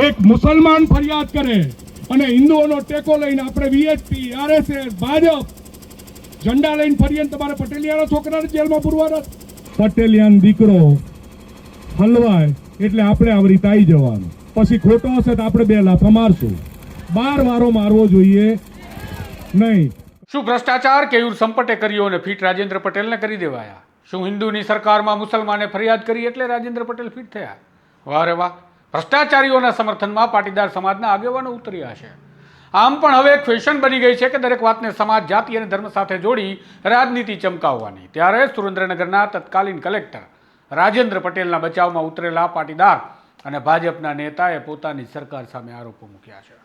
એક મુસલમાન ફરિયાદ કરે અને હિન્દુઓનો ટેકો લઈને આપણે વીએચપી આરએસએસ ભાજપ, ઝંડા લઈને ફરીએ તમારે પટેલિયાના છોકરાને જેલમાં પૂરવાના પટેલિયાન દીકરો હલવાય એટલે આપણે આવી રીતે આવી જવાનું. પછી ખોટો હશે તો આપણે બે લાફા મારશું. બાર વારો મારવો જોઈએ નહીં. શું ભ્રષ્ટાચાર? કેયુર સંપટે કર્યો અને ફીટ રાજેન્દ્ર પટેલને કરી દેવાયા. શું હિન્દુની સરકારમાં મુસલમાને ફરિયાદ કરી એટલે રાજેન્દ્ર પટેલ ફીટ થયા? વાહ રે વાહ. ભ્રષ્ટાચારીઓના સમર્થનમાં પાટીદાર સમાજના આગેવાનો ઉતર્યા છે. આમ પણ હવે એક ફેશન બની ગઈ છે કે દરેક વાતને સમાજ, જાતિ અને ધર્મ સાથે જોડી રાજનીતિ ચમકાવવાની. ત્યારે સુરેન્દ્રનગરના તત્કાલીન કલેક્ટર રાજેન્દ્ર પટેલના બચાવમાં ઉતરેલા પાટીદાર અને ભાજપના નેતાએ પોતાની સરકાર સામે આરોપો મૂક્યા છે.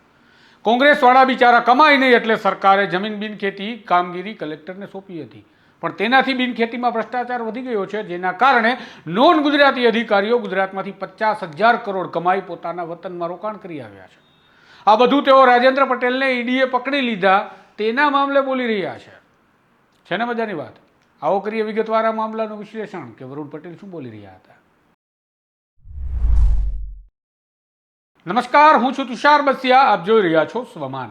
કોંગ્રેસવાળા બિચારા કમાય નહીં એટલે સરકારે જમીન બિનખેતી કામગીરી કલેક્ટરને સોંપી હતી. પણ તેનાથી બિનખેતીમાં ભ્રષ્ટાચાર વધી ગયો છે, જેના કારણે નોન ગુજરાતી અધિકારીઓ ગુજરાતમાંથી પચાસ હજાર કરોડ કમાઈ પોતાના વતનમાં રોકાણ કરી આવ્યા છે. આ બધું તેઓ રાજેન્દ્ર પટેલને ઈડીએ પકડી લીધા, તેના મામલે બોલી રહ્યા છે. છે ને મજાની વાત? આવો કરીએ વિગતવાર આ મામલાનું વિશ્લેષણ કે વરુણ પટેલ શું બોલી રહ્યા હતા? નમસ્કાર, હું છું તુષાર બસિયા, આપ જોઈ રહ્યા છો સ્વમાન.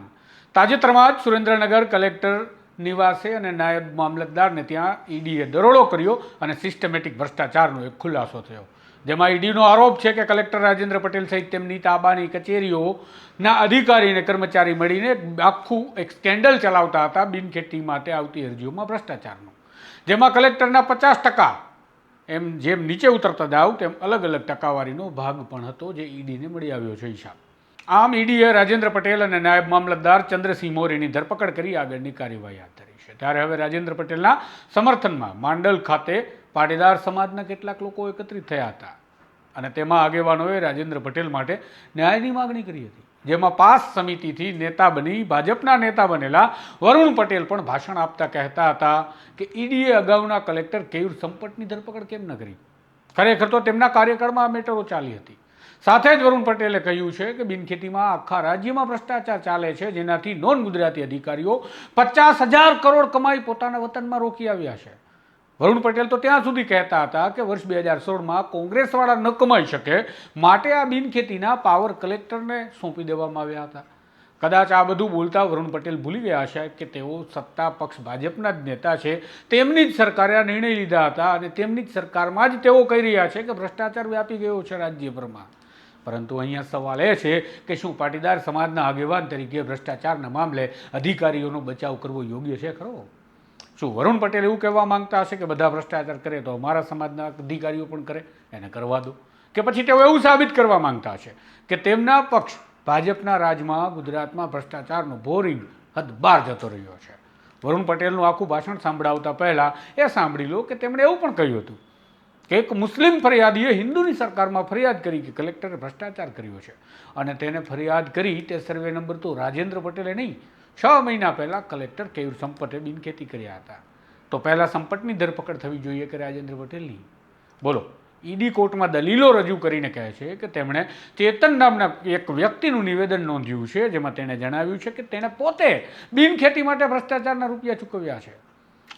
તાજેતરમાં જ સુરેન્દ્રનગર કલેક્ટર નિવાસે અને નાયબ મામલતદારને ત્યાં ઈડીએ દરોડો કર્યો અને સિસ્ટમેટિક ભ્રષ્ટાચારનો એક ખુલાસો થયો. જેમાં ઈડીનો આરોપ છે કે કલેક્ટર રાજેન્દ્ર પટેલ સહિત તેમની તાબાની કચેરીઓના અધિકારી અને કર્મચારી મળીને આખું એક સ્કેન્ડલ ચલાવતા હતા બિનખેતી માટે આવતી અરજીઓમાં ભ્રષ્ટાચારનો. જેમાં કલેક્ટરના પચાસ ટકા એમ જેમ નીચે ઉતરતા દાવ, તેમ અલગ અલગ ટકાવારીનો ભાગ પણ હતો જે ઈડીને મળી આવ્યો છે હિસાબ. આમ ઈડીએ રાજેન્દ્ર પટેલ અને નાયબ મામલતદાર ચંદ્રસિંહ મોરીની ધરપકડ કરી આગળની કાર્યવાહી હાથ ધરી છે. ત્યારે હવે રાજેન્દ્ર પટેલના સમર્થનમાં માંડલ ખાતે પાટીદાર સમાજના કેટલાક લોકો એકત્રિત થયા હતા. અને તેમાં આગેવાનોએ રાજેન્દ્ર પટેલ માટે ન્યાયની માગણી કરી હતી. જેમાં પાસ સમિતિથી નેતા બની, ભાજપના નેતા બનેલા વરુણ પટેલ પણ ભાષણ આપતા કહેતા હતા કે ઈડીએ અગાઉના કલેક્ટર કેયુર સંપટની ધરપકડ કેમ ન કરી? ખરેખર તો તેમના કાર્યકાળમાં આ મેટરો ચાલી હતી. સાથે જ વરુણ પટેલે કહ્યું છે કે બિનખેતીમાં આખા રાજ્યમાં ભ્રષ્ટાચાર ચાલે છે, જેનાથી નોન ગુજરાતી અધિકારીઓ પચાસ હજાર કરોડ કમાઈ પોતાના વતનમાં રોકી આવ્યા છે. વરુણ પટેલ તો ત્યાં સુધી કહેતા હતા કે વર્ષ બે હજાર સોળમાં કોંગ્રેસવાળા ન કમાઈ શકે, માટે આ બિનખેતીના પાવર કલેક્ટરને સોંપી દેવામાં આવ્યા હતા. કદાચ આ બધું બોલતા વરુણ પટેલ ભૂલી ગયા હશે કે તેઓ સત્તા પક્ષ ભાજપના જ નેતા છે, તેમની જ સરકારે આ નિર્ણય લીધા હતા અને તેમની જ સરકારમાં જ તેઓ કહી રહ્યા છે કે ભ્રષ્ટાચાર વ્યાપી ગયો છે રાજ્યભરમાં. પરંતુ અહીંયા સવાલ એ છે કે શું પાટીદાર સમાજના આગેવાન તરીકે ભ્રષ્ટાચારના મામલે અધિકારીઓનો બચાવ કરવો યોગ્ય છે ખરો? શું વરુણ પટેલ એવું કહેવા માંગતા હશે કે બધા ભ્રષ્ટાચાર કરે તો અમારા સમાજના અધિકારીઓ પણ કરે? એને કરવા દો. કે પછી તેઓ એવું સાબિત કરવા માંગતા હશે કે તેમના પક્ષ ભાજપના રાજમાં ગુજરાતમાં ભ્રષ્ટાચારનો બોરિંગ હદ બહાર જતો રહ્યો છે. વરુણ પટેલનું આખું ભાષણ સાંભળાવતા પહેલાં એ સાંભળી લો કે તેમણે એવું પણ કહ્યું હતું કે એક મુસ્લિમ ફરિયાદીએ હિન્દુની સરકારમાં ફરિયાદ કરી કે કલેક્ટરે ભ્રષ્ટાચાર કર્યો છે. અને તેને ફરિયાદ કરી તે સર્વે નંબર તો રાજેન્દ્ર પટેલે નહીં. છ મહિના પહેલાં કલેક્ટર કેયુર સંપટે બિનખેતી કર્યા હતા. તો પહેલાં સંપટની ધરપકડ થવી જોઈએ કે રાજેન્દ્ર પટેલની? બોલો. ઈડી કોર્ટમાં દલીલો રજૂ કરીને કહે છે કે તેમણે ચેતન નામના એક વ્યક્તિનું નિવેદન નોંધ્યું છે, જેમાં તેણે જણાવ્યું છે કે તેણે પોતે બિનખેતી માટે ભ્રષ્ટાચારના રૂપિયા ચૂકવ્યા છે.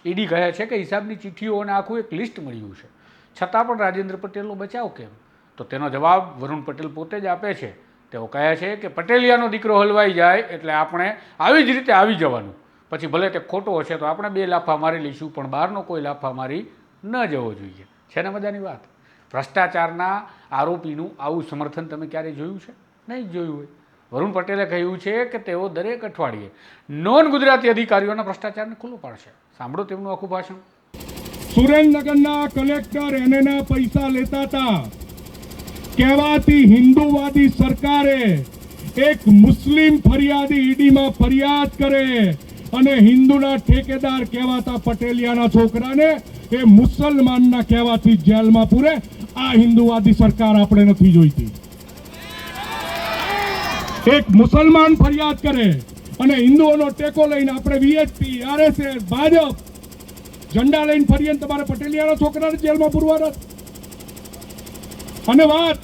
ઈડી કહે છે કે હિસાબની ચિઠ્ઠીઓને આખું એક લિસ્ટ મળ્યું છે. છતાં પણ રાજેન્દ્ર પટેલનો બચાવ કેમ? તો તેનો જવાબ વરુણ પટેલ પોતે જ આપે છે. તેઓ કહે છે કે પટેલિયાનો દીકરો હલવાઈ જાય એટલે આપણે આવી જ રીતે આવી જવાનું. પછી ભલે તે ખોટો હશે તો આપણે બે લાફા મારી લઈશું, પણ બહારનો કોઈ લાફા મારી ન જવો જોઈએ. છે ને મજાની વાત? ભ્રષ્ટાચારના આરોપીનું આવું સમર્થન તમે ક્યારેય જોયું છે? નહીં જોયું હોય. વરુણ પટેલે કહ્યું છે કે તેઓ દરેક અઠવાડિયે નોન ગુજરાતી અધિકારીઓના ભ્રષ્ટાચારને ખુલ્લું પાડશે. સાંભળો તેમનું આખું ભાષણ. સુરેન્દ્રનગરના કલેક્ટર એનેના પૈસા લેતા હતા. કહેવાતી હિન્દુવાદી સરકારે એક મુસ્લિમ ફરિયાદી ઈડીમાં ફરિયાદ કરે અને હિન્દુના ઠેકેદાર કહેવાતા પટેલિયાના છોકરાને એ મુસલમાનના કહેવાથી જેલમાં પૂરે. આ હિન્દુવાદી સરકાર આપણે નથી જોઈતી. એક મુસલમાન ફરિયાદ કરે અને હિન્દુઓનો ટેકો લઈને આપણે વીએચપી આરએસએસ, ભાજપ ઝંડા લઈને ફરીએ તમારે પટેલિયાના છોકરાને જેલમાં પૂરવાના અને વાત,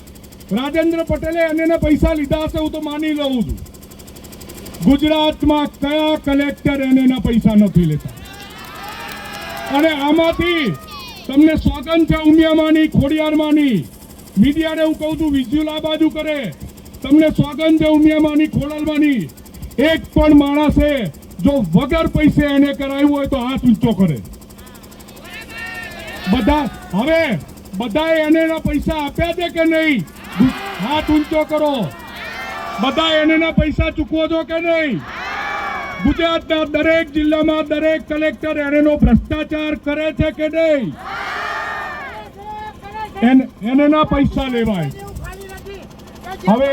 રાજેન્દ્ર પટેલે એને પૈસા લીધા હશે હું તો માની લઉં છું. ગુજરાતમાં કયા કલેક્ટર એને પૈસા નથી લેતા? અને આમાંથી તમને સ્વાગત છે ઉમિયામાંની, ખોડિયારમાંની. મીડિયાને હું કહું છું વિઝ્યુઅલ આ બાજુ કરે. તમને સ્વાગત છે ઉમિયામાંની, ખોડલમાંની. એક પણ માણસે જો વગર પૈસે એને કરાવ્યું હોય તો હાથ ઊંચો કરે. બધા હવે બધાએ એને પૈસા આપ્યા છે કે નહીં? હાથ ઊંચો કરો. બધા એને પૈસા ચૂકવો છો કે નહીં? ગુજરાતના દરેક જિલ્લામાં દરેક કલેક્ટર એનેનો ભ્રષ્ટાચાર કરે છે કે નહીં? એને પૈસા લેવાય. હવે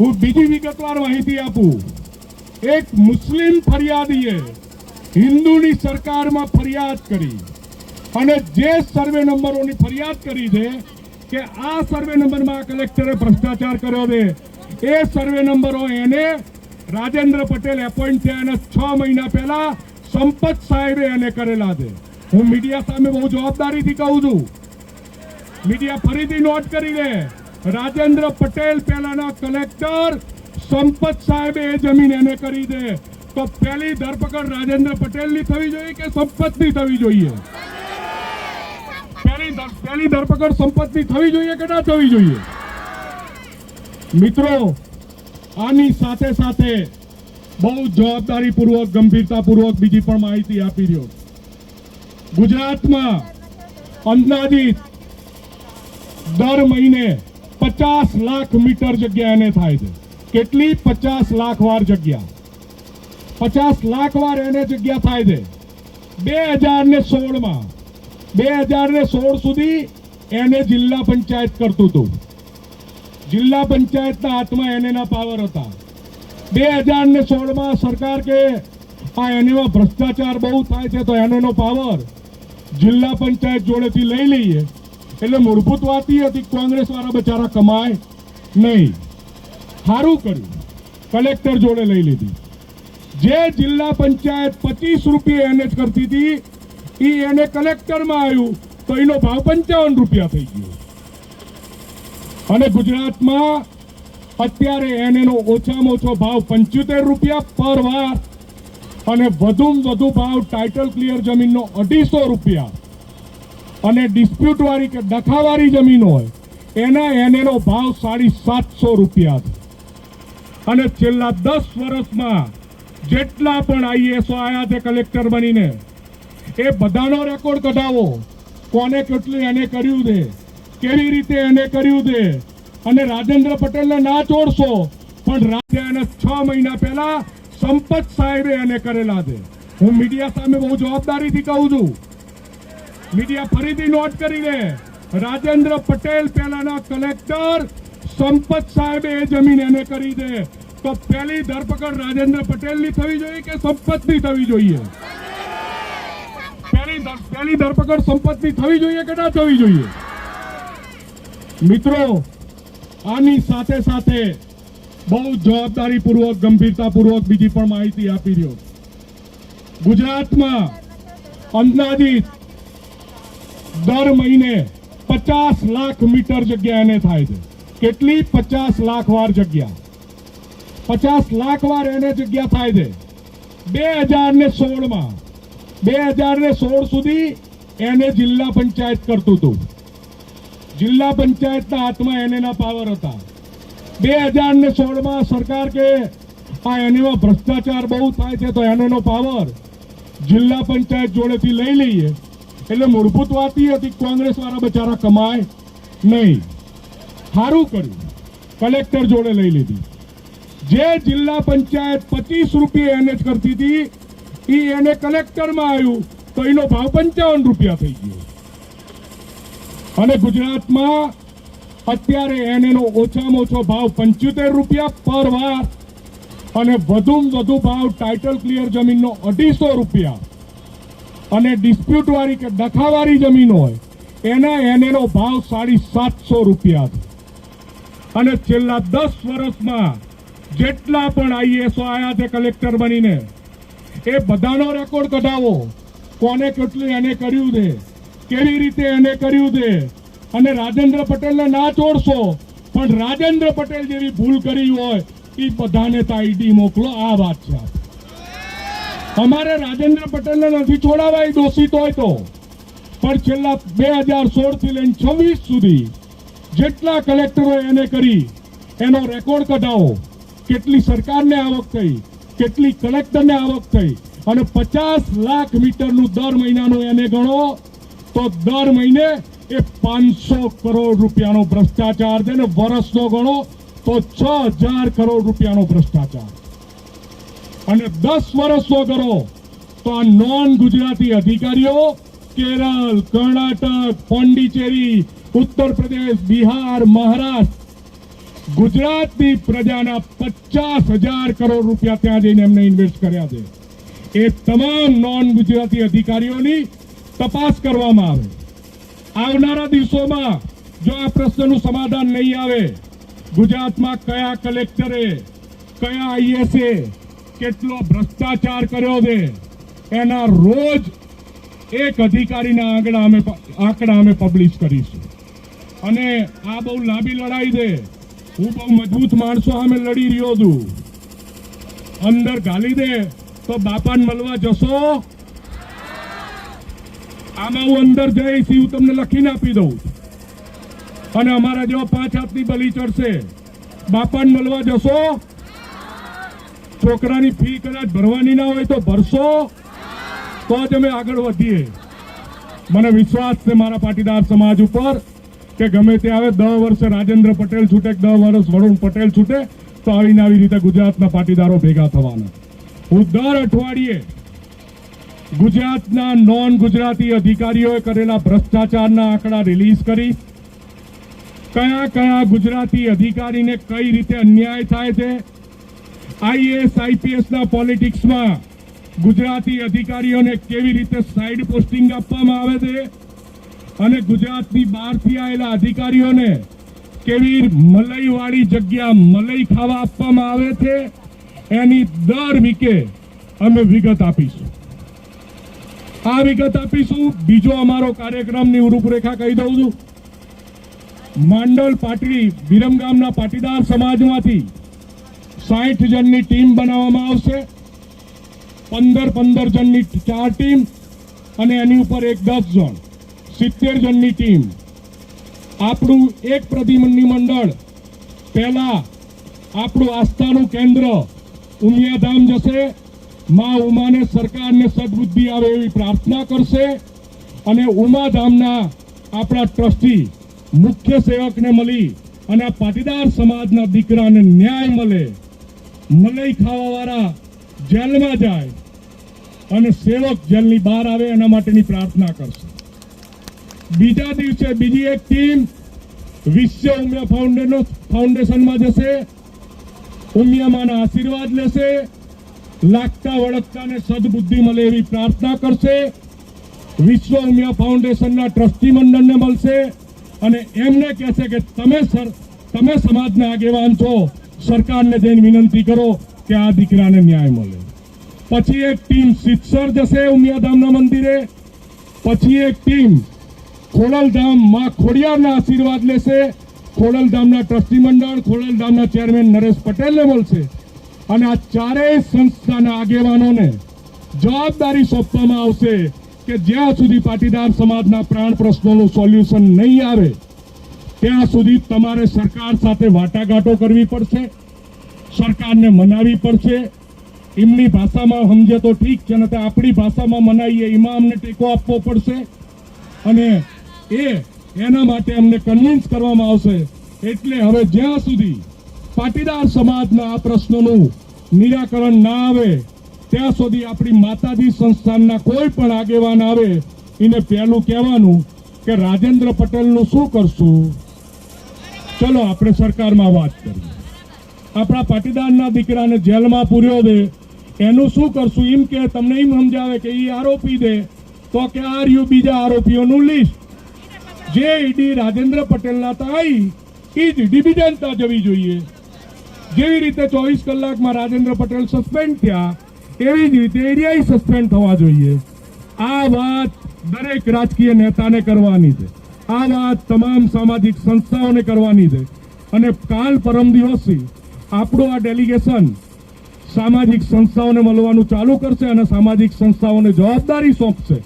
હું બીજી વિગતવાર માહિતી આપું. એક મુસ્લિમ ફરિયાદીએ હિન્દુની સરકારમાં ફરિયાદ કરી. અને જે સર્વે નંબરોની ફરિયાદ કરી છે કે આ સર્વે નંબરમાં કલેક્ટરે ભ્રષ્ટાચાર કર્યો છે, એ સર્વે નંબરો એને રાજેન્દ્ર પટેલ એપોઇન્ટ થયા અને છ મહિના પહેલા સંપત સાહેબે એને કરેલા છે. હું મીડિયા સામે બહુ જવાબદારીથી કહું છું. મીડિયા ફરીથી નોટ કરી લે. રાજેન્દ્ર પટેલ પહેલાના કલેક્ટર સંપત સાહેબે એ જમીન એને કરી દે તો પહેલી ધરપકડ રાજેન્દ્ર પટેલની થવી જોઈએ કે સંપતની થવી જોઈએ? પહેલી ધરપકડ સંપત્તિ થવી જોઈએ કે ના થવી જોઈએ? મિત્રો, આની સાથે સાથે બહુ જવાબદારીપૂર્વક, ગંભીરતાપૂર્વક બીજી પણ માહિતી આપી રહ્યો ગુજરાતમાં અંદાજિત દર મહિને પચાસ લાખ મીટર જગ્યા એને થાય છે. કેટલી? પચાસ લાખ વાર જગ્યા. પચાસ લાખ વાર એને જગ્યા થાય છે. બે હજાર ને સોળમાં બે હજાર ને સોળ સુધી એને જિલ્લા પંચાયત કરતું હતું. જિલ્લા પંચાયતના હાથમાં એનેના પાવર હતા. બે હજાર ને સોળમાં સરકાર કે આ એનેમાં ભ્રષ્ટાચાર બહુ થાય છે તો એનેનો પાવર જિલ્લા પંચાયત જોડેથી લઈ લઈએ. એટલે મૂળભૂત વાત એ હતી કોંગ્રેસવાળા કોંગ્રેસ વાળા બચારા કમાય નહીં. સારું કર્યું. કલેક્ટર જોડે લઈ લીધી. જે જિલ્લા પંચાયત પચીસ રૂપિયા એને જ કરતી હતી એ એને કલેક્ટરમાં આવ્યું તો એનો ભાવ પંચાવન રૂપિયા થઈ ગયો. અને ગુજરાતમાં અત્યારે એનેનો ઓછામાં ઓછો ભાવ પંચોતેર રૂપિયા પર વાર અને વધુમાં વધુ ભાવ ટાઇટલ ક્લિયર જમીનનો અઢીસો રૂપિયા. અને ડિસ્પ્યુટ વાળી કે ડખાવાળી જમીન હોય, એના એનેનો ભાવ સાડી સાતસો રૂપિયા અને છેલ્લા દસ વર્ષમાં જેટલા પણ આઈએસઓ આયા છે કલેક્ટર બનીને એ બધાનો રેકોર્ડ કઢાવો. કોને કેટલું એને કર્યું છે? કેવી રીતે એને કર્યું છે? અને રાજેન્દ્ર પટેલને ના છોડશો પણ રાજ્ય એને છ મહિના પહેલા સંપત સાહેબે એને કરેલા છે. હું મીડિયા સામે બહુ જવાબદારીથી કહું છું. મીડિયા ફરીથી નોટ કરી લે રાજેન્દ્ર પટેલ પહેલાના કલેક્ટર સંપત સાહેબે એ જમીન એને કરી દે તો પહેલી ધરપકડ રાજેન્દ્ર પટેલની થવી જોઈએ કે સંપતની થવી જોઈએ? પહેલી ધરપકડ સંપતની થવી જોઈએ કે ના થવી જોઈએ? મિત્રો, આની સાથે સાથે બહુ જવાબદારીપૂર્વક, ગંભીરતાપૂર્વક બીજી પણ માહિતી આપી રહ્યો ગુજરાતમાં અંદાજિત દર મહિને પચાસ લાખ મીટર જગ્યા એને થાય છે. કેટલી? પચાસ લાખ વાર જગ્યા. પચાસ લાખ વાર એને જગ્યા થાય છે. બે હજાર ને સોળમાં બે હજાર ને સોળ સુધી એને જિલ્લા પંચાયત કરતું હતું. જિલ્લા પંચાયતના હાથમાં એનેના પાવર હતા. બે હજાર ને સોળમાં સરકાર કે આ એનેમાં ભ્રષ્ટાચાર બહુ થાય છે તો એનેનો પાવર જિલ્લા પંચાયત જોડેથી લઈ લઈએ. એટલે મૂળભૂત વાત હતી કોંગ્રેસ વાળા બચારા કમાય નહીં. સારું કર્યું. કલેક્ટર જોડે લઈ લીધી. જે જિલ્લા પંચાયત પચીસ રૂપિયા એને જ કરતી હતી એ એને કલેક્ટરમાં આવ્યું તો એનો ભાવ પંચાવન રૂપિયા થઈ ગયો. અને ગુજરાતમાં અત્યારે એનેનો ઓછામાં ઓછો ભાવ પંચોતેર રૂપિયા પર વાર અને વધુમાં વધુ ભાવ ટાઇટલ ક્લિયર જમીનનો અઢીસો રૂપિયા. અને ડિસ્પ્યુટ વાળી કે દખાવાળી જમીન હોય, એના એનેનો ભાવ સાડી સાતસો રૂપિયા અને છેલ્લા દસ વર્ષમાં જેટલા પણ આઈએસઓ આયા છે કલેક્ટર બનીને એ બધાનો રેકોર્ડ કઢાવો. કોને કેટલું એને કર્યું છે? કેવી રીતે એને કર્યું છે? અને રાજેન્દ્ર પટેલને ના છોડશો પણ રાજેન્દ્ર પટેલ જેવી ભૂલ કરી હોય એ બધાને તાઈડી મોકલો, આ વાત છે. અમારે રાજેન્દ્ર પટેલને નથી છોડાવા એ દોષિત હોય તો. પણ છેલ્લા બે હજાર સોળથી લઈને છવ્વીસ સુધી જેટલા કલેક્ટરો એને કરી, એનો રેકોર્ડ કઢાવો. કેટલી સરકારને આવક થઈ કેટલી કલેક્ટરને આવક થઈ અને પચાસ લાખ મીટરનું દર મહિનાનું એને ગણો, તો દર મહિને એ પાંચસો કરોડ રૂપિયાનો ભ્રષ્ટાચાર છે ને વર્ષનો ગણો, તો છ હજાર કરોડ રૂપિયાનો ભ્રષ્ટાચાર. અને દસ વર્ષનો કરો તો આ નોન ગુજરાતી અધિકારીઓ, કેરળ, કર્ણાટક, પોંડિચેરી, ઉત્તર પ્રદેશ, બિહાર, મહારાષ્ટ્ર ગુજરાતની પ્રજાના પચાસ હજાર કરોડ રૂપિયા ત્યાં જઈને એમને ઇન્વેસ્ટ કર્યા છે. એ તમામ નોન ગુજરાતી અધિકારીઓની તપાસ કરવામાં આવે. આવનારા દિવસોમાં જો આ પ્રશ્નનું સમાધાન નહીં આવે, ગુજરાતમાં કયા કલેક્ટરે, કયા આઈએસએ કેટલો ભ્રષ્ટાચાર કર્યો છે, એના રોજ એક અધિકારીના આંકડા અમે આંકડા અમે પબ્લિશ કરીશું. અને આ બહુ લાંબી લડાઈ છે. હું બહુ મજબૂત માણસો સામે લડી રહ્યો છું. અંદર ગાલી દે તો બાપાને મળવા જશો? આમાં હું અંદર જઈશ હું તમને લખીને આપી દઉં. અને અમારા જેવા પાંચ હાથની બલી ચડશે. બાપાને મળવા જશો? છોકરાની ફી કદાચ ભરવાની ના હોય તો ભરશો? તો જ અમે આગળ વધીએ. મને વિશ્વાસ છે મારા પાટીદાર સમાજ ઉપર. કે ગમે તે આવે દસ વર્ષે રાજેન્દ્ર પટેલ છૂટે દસ વર્ષ વરુણ પટેલ છૂટે, તો આવીને આવી રીતે ગુજરાતના પાટીદારો ભેગા થવાના. હું દર અઠવાડિયે ગુજરાતના નોન ગુજરાતી અધિકારીઓએ કરેલા ભ્રષ્ટાચારના આંકડા રિલીઝ કરી. કયા કયા ગુજરાતી અધિકારીને કઈ રીતે અન્યાય થાય છે? આઈએસ આઈપીએસના પોલિટિક્સમાં ગુજરાતી અધિકારીઓને કેવી રીતે સાઇડ પોસ્ટિંગ આપવામાં આવે છે? અને ગુજરાતની બહારથી આવેલા અધિકારીઓને કેવી મલઈવાળી જગ્યા મલઈ ખાવા આપવામાં આવે છે, એની દર વીકે અમે વિગત આપીશું. આ વિગત આપીશું. બીજો અમારો કાર્યક્રમની રૂપરેખા કહી દઉં છું. માંડલ પાટડી વિરમગામના પાટીદાર સમાજમાંથી સાઠ જણની ટીમ બનાવવામાં આવશે. પંદર પંદર જણની ચાર ટીમ અને એની ઉપર એક દસ જણ. સિત્તેર જણની ટીમ. આપણું એક પ્રતિનિધિ મંડળ. પહેલા આપણું આસ્થાનું કેન્દ્ર ઉમિયાધામ જશે. માં ઉમાને સરકારને સદબુદ્ધિ આવે એવી પ્રાર્થના કરશે. અને ઉમાધામના આપણા ટ્રસ્ટી મુખ્ય સેવકને મળી અને આ પાટીદાર સમાજના દીકરાને ન્યાય મળે. મલઈ ખાવાવાળા જેલમાં જાય અને સેવક જેલની બહાર આવે એના માટેની પ્રાર્થના કરશે. બીજા દિવસે બીજી એક ટીમ વિશ્વ ઉમિયા ફાઉન્ડેશન ફાઉન્ડેશનમાં જશે. ઉમિયામાના આશીર્વાદ લેશે. લાગતા વળગતાને સદબુદ્ધિ મળે એવી પ્રાર્થના કરશે. વિશ્વ ઉમિયા ફાઉન્ડેશનના ટ્રસ્ટી મંડળને મળશે અને એમને કહેશે કે તમે સર, તમે સમાજના આગેવાન છો. સરકારને જઈને વિનંતી કરો કે આ દીકરાને ન્યાય મળે. પછી એક ટીમ સિત્સર જશે ઉમિયાધામના મંદિરે. પછી એક ટીમ ખોડલધામમાં ખોડિયારના આશીર્વાદ લેશે. ખોડલધામના ટ્રસ્ટી મંડળ, ખોડલધામના ચેરમેન નરેશ પટેલને મળશે. અને આ ચારેય સંસ્થાના આગેવાનોને જવાબદારી સોંપવામાં આવશે કે જ્યાં સુધી પાટીદાર સમાજના પ્રાણ પ્રશ્નોનું સોલ્યુશન નહીં આવે, ત્યાં સુધી તમારે સરકાર સાથે વાટાઘાટો કરવી પડશે, સરકારને મનાવી પડશે. એમની ભાષામાં સમજે તો ઠીક છે ને આપણી ભાષામાં મનાવીએ એમાં અમને ટેકો આપવો પડશે. અને એ એના માટે અમને કન્વિન્સ કરવામાં આવશે. એટલે હવે જ્યાં સુધી પાટીદાર સમાજના આ પ્રશ્નોનું નિરાકરણ ના આવે, ત્યાં સુધી આપણી માતાજી સંસ્થાનના કોઈ પણ આગેવાન આવે, એને પહેલું કહેવાનું કે રાજેન્દ્ર પટેલનું શું કરશું? ચલો, આપણે સરકારમાં વાત કરીએ. આપણા પાટીદારના દીકરાને જેલમાં પૂર્યો દે, એનું શું કરશું? એમ કે, તમને એમ સમજાવે કે એ આરોપી દે, તો કે આર યુ બીજા આરોપીઓનું લિસ્ટ જે ઈડી રાજેન્દ્ર પટેલના તાઈ, એ જ ઈડી જવી જોઈએ. જેવી રીતે ચોવીસ કલાકમાં રાજેન્દ્ર પટેલ સસ્પેન્ડ થયા, એવી જ રીતે એરિયાઈ સસ્પેન્ડ થવા જોઈએ. આ વાત દરેક રાજકીય નેતાને કરવાની છે. આ વાત તમામ સામાજિક સંસ્થાઓને કરવાની છે. અને કાલ પરમ દિવસથી આપણું આ ડેલિગેશન સામાજિક સંસ્થાઓને મળવાનું ચાલુ કરશે અને સામાજિક સંસ્થાઓને જવાબદારી સોંપશે.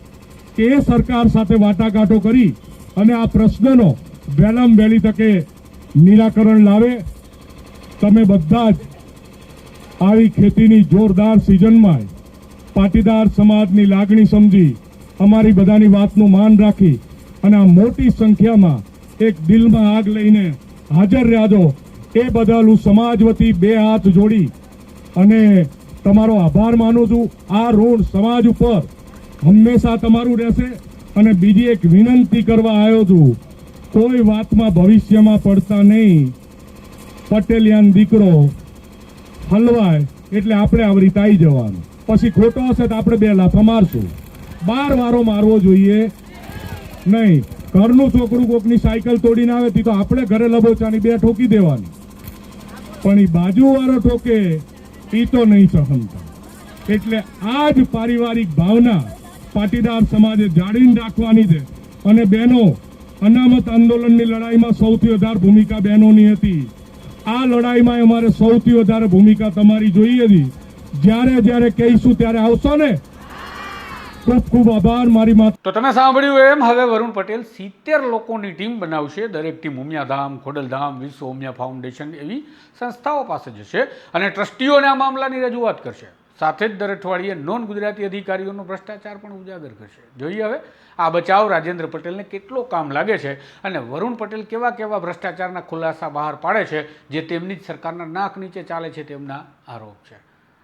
એ સરકાર સાથે વાટાઘાટો કરી અને આ પ્રશ્નનો વહેલામ વહેલી તકે નિરાકરણ લાવે. તમે બધા જ આવી ખેતીની જોરદાર સિઝનમાં પાટીદાર સમાજની લાગણી સમજી અમારી બધાની વાતનું માન રાખી અને આ મોટી સંખ્યામાં એક દિલમાં આગ લઈને હાજર રહ્યા છો એ બદલ હું સમાજ વતી બે હાથ જોડી અને તમારો આભાર માનું છું. આ ઋણ સમાજ ઉપર હંમેશા તમારું રહેશે. અને બીજી એક વિનંતી કરવા આવ્યો છું, કોઈ વાતમાં ભવિષ્યમાં પડતા નહીં. પટેલિયાન દીકરો, હલવાય, એટલે આપણે આવરી તાઈ જવાનું. પછી ખોટો હશે તો આપણે બે લાફા મારશું બાર વારો મારવો જોઈએ. નહીં, ઘરનું છોકરું કોકની સાયકલ તોડીને આવે તી તો આપણે ઘરે લબોચાની બે ઠોકી દેવાની. પણ એ બાજુવાળો ઠોકે એ તો નહીં સહનતા. એટલે આ જ પારિવારિક ભાવના પાટીદાર સમાજે જાળવીને રાખવાની છે. અને બહેનો, અનામત આંદોલનની લડાઈમાં સૌથી વધારે ભૂમિકા બહેનોની હતી. આ લડાઈમાં અમારે સૌથી વધારે ભૂમિકા તમારી જોઈએ હતી જ્યારે જ્યારે કહીશું ત્યારે આવશો ને? ખૂબ ખૂબ આભાર, મારી માતા તો તમે સાંભળ્યું એમ, હવે વરુણ પટેલ સિત્તેર લોકોની ટીમ બનાવશે. દરેક ટીમ ઉમિયાધામ, ખોડલધામ, વિશ્વ ઉમિયા ફાઉન્ડેશન એવી સંસ્થાઓ પાસે જશે અને ટ્રસ્ટીઓને આ મામલાની રજૂઆત કરશે. સાથે જ દર અઠવાડિયે નોન ગુજરાતી અધિકારીઓનો ભ્રષ્ટાચાર પણ ઉજાગર કરશે. જોઈએ હવે, આ બચાવ રાજેન્દ્ર પટેલને કેટલો કામ લાગે છે અને વરુણ પટેલ કેવા કેવા ભ્રષ્ટાચારના ખુલાસા બહાર પાડે છે, જે તેમની જ સરકારના નાક નીચે ચાલે છે તેમના આરોપ છે.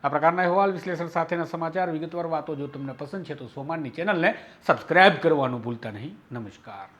આ પ્રકારના અહેવાલ વિશ્લેષણ સાથેના સમાચાર, વિગતવાર વાતો જો તમને પસંદ છે તો સોમાનની ચેનલને સબસ્ક્રાઇબ કરવાનું ભૂલતા નહીં. નમસ્કાર.